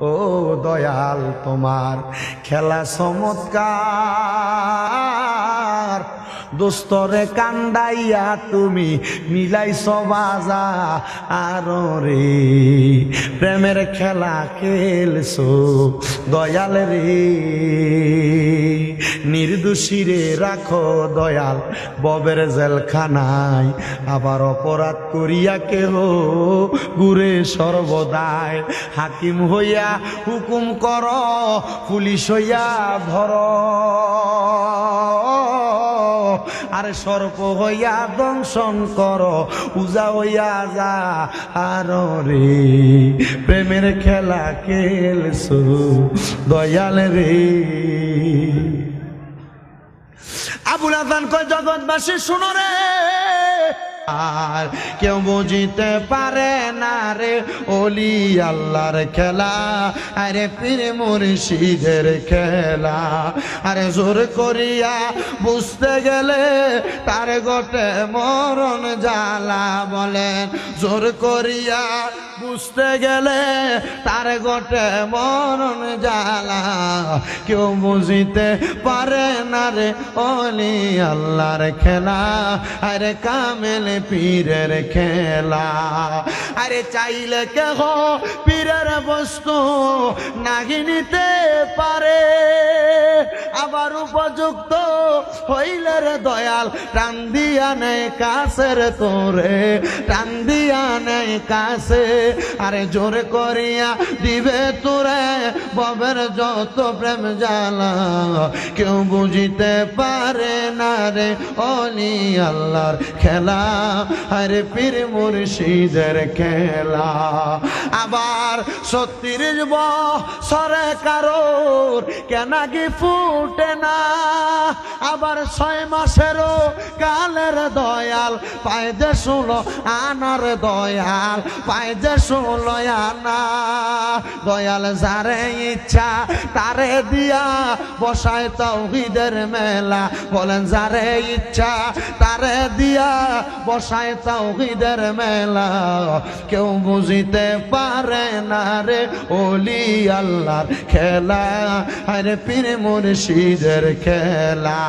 ও দয়াল তোমার খেলা চমৎকার। দোস্তরে কান্দাইয়া তুমি মিলাইছ বাজা আর রে। প্রেমের খেলা খেলছো দয়াল রে। নির্দোষী রে রাখো দয়াল, ববের জেলখানায় আবার অপরাধ করিয়া কেহ গুরে সর্বদায়। হাকিম হইয়া হুকুম কর, পুলিশ হইয়া ধর। আরে সর্প হইয়া দংশন কর, উজা হইয়া যা। আর রে, প্রেমের খেলা খেলছো, দয়াল রে। আবুল আদান কয়, জগৎবাসী শুনো রে। আর কেউ বুঝিতে পারে না রে ওলি আল্লাহর খেলা। আরে পীর মুর্শিদের খেলা। আরে জোর করিয়া বুঝতে গেলে তার গোটে মরণ জ্বালা বলেন। জোর করিয়া বুঝতে গেলে তার গোটে মরণ জ্বালা। কেউ বুঝিতে পারে না রে ওলি আল্লাহর খেলা। আরে কামেল পীরের খেলা। আরে চাইলে কেহ পীরের বস্তু নাগিনিতে পারে। আবার উপযুক্ত হইলে রে দয়াল টান দিয়া নেই রে তোরে টান দিয়া নেই কাছে। আরে জোর করিয়া দিবে তোরে, ববের যত প্রেম জ্বালা, কেউ বুঝিতে পারে না রে অলি আল্লাহর খেলা। আরে পীর মুর্শিদের খেলা। আবার সত্যির বছরে কারোর কেনাকি ফুটে না। আবার ছয় মাসেরও কালের দয়াল, পায় যে শুলো আনার দয়াল, পায় যে শুলো আনা দয়াল যারে ইচ্ছা তারে দিয়া বসায় তৌহিদের মেলা। বলেন যারে ইচ্ছা তারে দিয়া বসায় তৌহিদের মেলা। কেউ বুঝিতে পারে না রে ওলি আল্লাহর খেলা আরে পীর মুর্শিদের খেলা।